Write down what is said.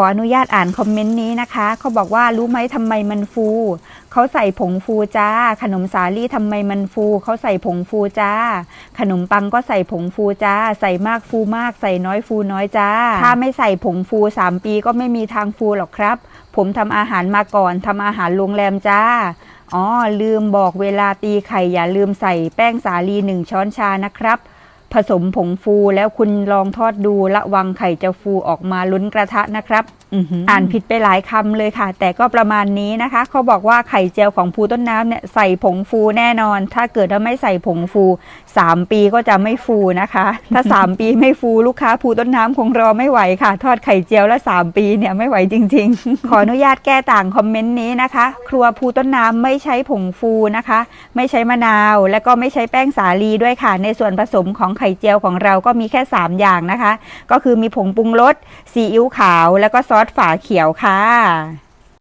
ออนุญาตอ่านคอมเมนต์นี้นะคะ เขาบอกว่ารู้ไหมทำไมมันฟู เขาใส่ผงฟูจ้า ขนมสาลี่ทำไมมันฟู เขาใส่ผงฟูจ้า ขนมปังก็ใส่ผงฟูจ้า ใส่มากฟูมาก ใส่น้อยฟูน้อยจ้า ถ้าไม่ใส่ผงฟู3ปีก็ไม่มีทางฟูหรอกครับ ผมทำอาหารมาก่อนทำอาหารโรงแรมจ้าอ๋อลืมบอกเวลาตีไข่อย่าลืมใส่แป้งสาลีหนึ่งช้อนชานะครับ ผสมผงฟูแล้วคุณลองทอดดูระวังไข่จะฟูออกมาล้นกระทะนะครับออหืออ่านผิดไปหลายคำเลยค่ะ แต่ก็ประมาณนี้นะคะ เขาบอกว่าไข่เจียวของภูต้นน้ำเนี่ยใส่ผงฟูแน่นอน ถ้าเกิดว่าไม่ใส่ผงฟู 3 ปีก็จะไม่ฟูนะคะ ถ้า 3 ปีไม่ฟูลูกค้าภูต้นน้ำคงรอไม่ไหวค่ะ ทอดไข่เจียวละ 3 ปีเนี่ยไม่ไหวจริง ๆ ขออนุญาตแก้ต่างคอมเมนต์นี้นะคะ ครัวภูต้นน้ำไม่ใช้ผงฟูนะคะ ไม่ใช้มะนาว และก็ไม่ใช้แป้งสาลีด้วยค่ะ ในส่วนผสมของไข่เจียวของเราก็มีแค่ 3 อย่างนะคะ ก็คือมีผงปรุงรสซีอิ๊วขาว แล้วก็ซอสฝาเขียวค่ะ